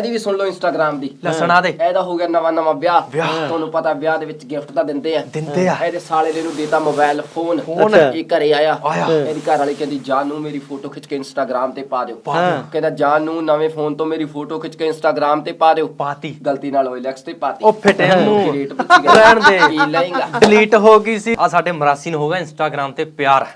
ਇਹਦੀ ਵੀ ਸੁਣ ਲਓ ਇੰਸਟਾਗ੍ਰam ਦੀ। ਲੈ ਸੁਣਾ ਦੇ ਇਹਦਾ ਹੋ ਗਿਆ ਨਵਾਂ ਨਵਾਂ ਵਿਆਹ। ਤੁਹਾਨੂੰ ਪਤਾ ਵਿਆਹ ਦੇ ਵਿੱਚ ਗਿਫਟ ਤਾਂ ਦਿੰਦੇ ਆ। ਦਿੰਦੇ ਆ। ਇਹਦੇ ਸਾਲੇ ਦੇ ਨੂੰ ਦੇਤਾ ਮੋਬਾਈਲ ਫੋਨ। ਇਹ ਘਰੇ ਆਇਆ। ਇਹਦੀ ਘਰ ਵਾਲੀ ਕਹਿੰਦੀ ਜਾਨ ਨੂੰ ਮੇਰੀ ਫੋਟੋ ਖਿੱਚ ਕੇ ਇੰਸਟਾਗ੍ਰam ਤੇ ਪਾ ਦਿਓ। ਕਹਿੰਦਾ ਜਾਨ ਨੂੰ ਨਵੇਂ ਫੋਨ ਤੋਂ ਮੇਰੀ ਫੋਟੋ ਖਿੱਚ ਕੇ ਇੰਸਟਾਗ੍ਰam ਤੇ ਪਾ ਦਿਓ। ਪਾਤੀ। ਗਲਤੀ ਨਾਲ OLX ਤੇ ਪਾਤੀ। ਉਹ ਫਿੱਟੇ ਮੂੰਹ ਰੇਟ ਪੁੱਛ ਗਿਆ ਰਹਿਣ ਦੇ। ਕੀ ਲਏਗਾ? ਡਿਲੀਟ ਹੋ ਗਈ ਸੀ। ਆ ਸਾਡੇ ਮਰਾਸੀ ਨੂੰ ਹੋ ਗਿਆ ਇੰਸਟਾਗ੍ਰam ਤੇ ਪਿਆਰ।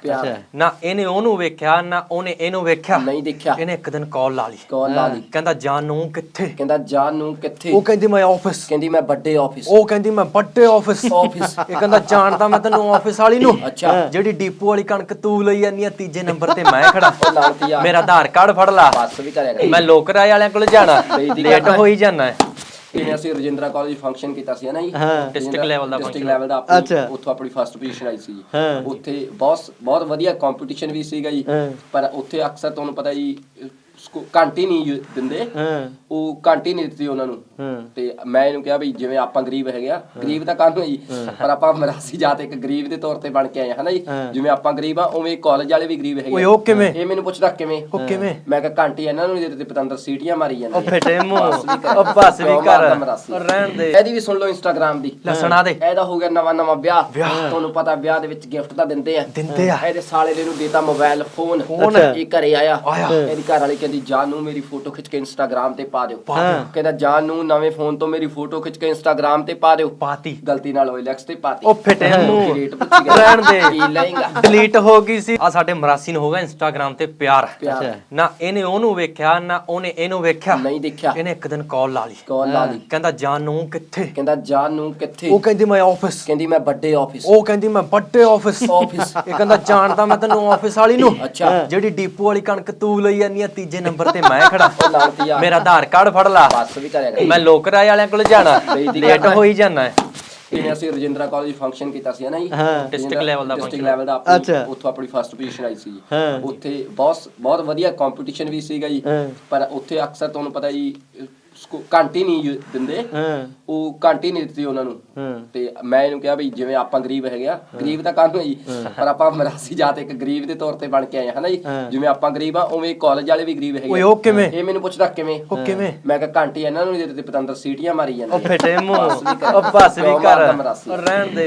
ਨਾ ਇਹਨੇ ਉਹਨੂੰ ਵੇਖਿਆ ਨਾ ਉਹਨੇ ਇਹਨੂੰ ਵੇਖਿਆ। ਨਹੀਂ ਦੇਖਿਆ। ਇਹਨੇ ਇੱਕ ਦਿਨ ਕਾਲ ਲਾ ਲਈ। ਕਾਲ ਲਾ ਲਈ। ਕਹਿੰਦਾ ਜਾਨ ਨੂੰ ਕਿੱਥੇ ਕਹਿੰਦਾ ਜਾਨ ਨੂੰ ਕਿੱਥੇ ਉਹ ਕਹਿੰਦੀ ਮੈਂ ਆਫਿਸ ਕਹਿੰਦੀ ਮੈਂ ਵੱਡੇ ਆਫਿਸ ਉਹ ਕਹਿੰਦੀ ਮੈਂ ਵੱਡੇ ਆਫਿਸ Office। ਇਹ ਕਹਿੰਦਾ ਜਾਣਦਾ ਮੈਂ ਤੈਨੂੰ ਆਫਿਸ ਵਾਲੀ ਨੂੰ ਅੱਛਾ। ਜਿਹੜੀ ਡੀਪੂ ਵਾਲੀ ਕਣਕ ਤੂੰ ਲਈ ਜਾਂਦੀ ਆ ਤੀਜੇ ਨੰਬਰ ਤੇ ਮੈਂ ਖੜਾ ਉਹ ਲਾਲਤੀ ਆ ਮੇਰਾ ਆਧਾਰ ਕਾਰਡ ਫੜ ਲਾ ਬਸ ਵੀ ਕਰਿਆ ਮੈਂ ਲੋਕਰਾਏ ਵਾਲਿਆਂ ਕੋਲ ਜਾਣਾ ਲੇਟ ਕਰਨਾ। ਹੋ ਹੀ ਜਾਣਾ ਹੈ ਜਿਵੇਂ ਅਸੀਂ ਰਜਿੰਦਰਾ ਕਾਲਜ ਫੰਕਸ਼ਨ ਕੀਤਾ ਸੀ ਨਾ ਜੀ District level ਦਾ ਡਿਸਟ੍ਰਿਕਟ function। ਲੈਵਲ ਦਾ ਆਪਣੀ- ਅੱਛਾ। ਉੱਥੋਂ ਆਪਣੀ ਫਸਟ ਪੋਜੀਸ਼ਨ ਆਈ ਸੀ ਜੀ। ਹਾਂ। ਉੱਥੇ ਬਹੁਤ ਬਹੁਤ ਵਧੀਆ ਕੰਪੀਟੀਸ਼ਨ ਵੀ ਸੀਗਾ ਜੀ ਹਾਂ। ਪਰ ਉੱਥੇ ਅਕਸਰ ਤੁਹਾਨੂੰ ਪਤਾ ਜੀ ਸਕੂ- ਘੰਟੀ ਨਹੀਂ ਯੂ- ਦਿੰਦੇ। ਹਾਂ। ਉਹ ਘੰਟੀ ਨਹੀਂ ਦਿੱਤੀ ਉਹਨਾਂ ਨੂੰ। ਹਾਂ। ਤੇ ਮੈਂ ਇਹਨੂੰ ਕਿਹਾ ਵੀ ਜਿਵੇਂ ਆਪਾਂ ਗਰੀਬ ਹੈਗੇ ਆ ਗਰੀਬ ਤਾਂ ਕਾਹਨੂੰ ਹੈ ਜੀ? ਪਰ ਆਪਾਂ ਮਰਾਸੀ ਜਾਤ ਇੱਕ ਗਰੀਬ ਦੇ ਤੌਰ ਤੇ ਬਣ ਕੇ ਆਏ ਹਾਂ ਹਨਾ ਜੀ? ਹਾਂ। ਜਿਵੇਂ ਆਪਾਂ ਗਰੀਬ ਆ ਉਵੇਂ ਕਾਲਜ ਵਾਲੇ ਵੀ ਗਰੀਬ ਹੈਗੇ ਓਏ ਆ। ਉਹ ਕਿਵੇਂ? ਇਹ ਮੈਨੂੰ ਪੁੱਛਦਾ ਕਿਵੇਂ? ਉਹ ਕਿਵੇਂ? ਮੈਂ ਕਿਹਾ ਘੰਟੀ ਇਹਨਾਂ ਨੂੰ ਨਹੀਂ ਦਿੱਤੇ ਪਤੰਦਰ ਸੀਟੀਆਂ ਮਾਰੀ ਜਾਂਦੇ ਉਹ ਫਿੱਟੇ ਮੂੰਹ। ਉਹ ਬਸ ਵੀ ਕਰ? ਉਹ ਰਹਿਣ ਦੇ। ਇਹਦੀ ਵੀ ਸੁਣ ਲਓ ਇੰਸਟਾਗ੍ਰam ਦੀ। ਲੈ ਸੁਣਾ ਦੇ। ਇਹਦਾ ਹੋ ਗਿਆ ਨਵਾਂ ਨਵਾਂ ਵਿਆਹ। ਤੁਹਾਨੂੰ ਪਤਾ ਵਿਆਹ ਦੇ ਵਿੱਚ ਗਿਫਟ ਤਾਂ ਦਿੰਦੇ ਆ। ਦਿੰਦੇ ਆ। ਇਹਦੇ ਸਾਲੇ ਦੇ ਨੂੰ ਦੇਤਾ ਮੋਬਾਈਲ ਫੋਨ। ਇਹ ਘਰੇ ਆਇਆ। ਇਹਦੀ ਘਰ ਵਾਲੀ ਕਹਿੰਦੀ ਜਾਨ ਨੂੰ ਮੇਰੀ ਫੋਟੋ ਖਿੱਚ ਕੇ ਇੰਸਟਾਗ੍ਰam ਤੇ ਪਾ ਦਿਓ। ਕਹਿੰਦਾ ਜਾਨ ਨੂੰ ਨਵੇਂ ਫੋਨ ਤੋਂ ਮੇਰੀ ਫੋਟੋ ਖਿੱਚ ਕੇ ਇੰਸਟਾਗ੍ਰam ਤੇ ਪਾ ਦਿਓ। ਪਾਤੀ। ਗਲਤੀ ਨਾਲ OLX ਤੇ ਪਾਤੀ। ਉਹ ਫਿੱਟੇ ਮੂੰਹ ਰੇਟ ਪੁੱਛ ਗਿਆ ਰਹਿਣ ਦੇ। ਕੀ ਲਏਗਾ? ਡਿਲੀਟ ਹੋ ਗਈ ਸੀ। ਆ ਸਾਡੇ ਮਰਾਸੀ ਨੂੰ ਹੋ ਗਿਆ ਇੰਸਟਾਗ੍ਰam ਤੇ ਪਿਆਰ। ਨਾ ਇਹਨੇ ਉਹਨੂੰ ਵੇਖਿਆ ਨਾ ਉਹਨੇ ਇਹਨੂੰ ਵੇਖਿਆ। ਨਹੀਂ ਦੇਖਿਆ। ਇਹਨੇ ਇੱਕ ਦਿਨ ਕਾਲ ਲਾ ਲਈ। ਕਾਲ ਲਾ ਲਈ। ਕਹਿੰਦਾ ਜਾਨ ਨੂੰ ਕਿੱਥੇ? ਕਹਿੰਦਾ ਜਾਨ ਨੂੰ ਕਿੱਥੇ? ਉਹ ਕਹਿੰਦੀ ਮੈਂ ਆਫਿਸ ਕਹਿੰਦੀ ਮੈਂ ਵੱਡੇ ਆਫਿਸ ਉਹ ਕਹਿੰਦੀ ਮੈਂ ਵੱਡੇ ਆਫਿਸ Office। ਇਹ ਕਹਿੰਦਾ ਜਾਣਦਾ ਮੈਂ ਤੈਨੂੰ ਆਫਿਸ ਵਾਲੀ ਨੂੰ। ਅੱਛਾ। ਜਿਹੜੀ ਡੀਪੂ ਵਾਲੀ ਕਣਕ ਤੂੰ ਲਈ ਜਾਂਦੀ ਆ ਤੀਜੇ ਨੰਬਰ ਤੇ ਮੈਂ ਖੜਾ ਮੇਰਾ ਆਧਾਰ ਕਾਰਡ ਫੜ ਲਾ ਬਸ ਵੀ ਕਰਿਆ ਮੈਂ ਲੋਕਰਾਏ ਵਾਲਿਆਂ ਕੋਲ ਜਾਣਾ ਲੇਟ ਕਰਨਾ। ਹੋ ਹੀ ਜਾਣਾ ਹੈ ਜਿਵੇਂ ਅਸੀਂ ਰਜਿੰਦਰਾ ਕਾਲਜ ਫੰਕਸ਼ਨ ਕੀਤਾ ਸੀ ਨਾ ਜੀ ਹਾਂ। District level ਦਾ ਡਿਸਟ੍ਰਿਕਟ function। ਲੈਵਲ ਦਾ ਆਪਣੀ- ਅੱਛਾ। ਉੱਥੋਂ ਆਪਣੀ ਫਸਟ ਪੋਜੀਸ਼ਨ ਆਈ ਸੀ ਜੀ। ਹਾਂ। ਉੱਥੇ ਬਹੁਤ ਬਹੁਤ ਵਧੀਆ ਕੰਪੀਟੀਸ਼ਨ ਵੀ ਸੀਗਾ ਜੀ ਹਾਂ। ਪਰ ਉੱਥੇ ਅਕਸਰ ਤੁਹਾਨੂੰ ਪਤਾ ਜੀ ਸਕੂ- ਘੰਟੀ ਨਹੀਂ ਯੂ- ਦਿੰਦੇ। ਹਾਂ। ਉਹ ਘੰਟੀ ਨਹੀਂ ਦਿੱਤੀ ਉਹਨਾਂ ਨੂੰ। ਹਾਂ। ਤੇ ਮੈਂ ਇਹਨੂੰ ਕਿਹਾ ਵੀ ਜਿਵੇਂ ਆਪਾਂ ਗਰੀਬ ਹੈਗੇ ਆ ਗਰੀਬ ਤਾਂ ਕਾਹਨੂੰ ਹੈ ਜੀ। ਪਰ ਆਪਾਂ ਮਰਾਸੀ ਜਾਤ ਇੱਕ ਗਰੀਬ ਦੇ ਤੌਰ ਤੇ ਬਣ ਕੇ ਆਏ ਹਨਾ ਜੀ। ਜਿਵੇਂ ਆਪਾਂ ਗਰੀਬ ਆ ਉਵੇਂ ਕਾਲਜ ਵਾਲੇ ਵੀ ਗਰੀਬ ਹੈਗੇ ਓਏ। ਉਹ ਕਿਵੇਂ? ਇਹ ਮੈਨੂੰ ਪੁੱਛਦਾ ਕਿਵੇਂ? ਉਹ ਕਿਵੇਂ? ਮੈਂ ਕਿਹਾ ਘੰਟੀ ਇਹਨਾਂ ਨੂੰ ਨਹੀਂ ਦਿੱਤੇ ਪਤੰਦਰ ਸੀਟੀਆਂ ਮਾਰੀ ਜਾਂਦੇ। ਉਹ ਫਿੱਟੇ ਮੂੰਹ। ਉਹ ਬਸ ਵੀ? ਉਹ ਰਹਿਣ ਦੇ।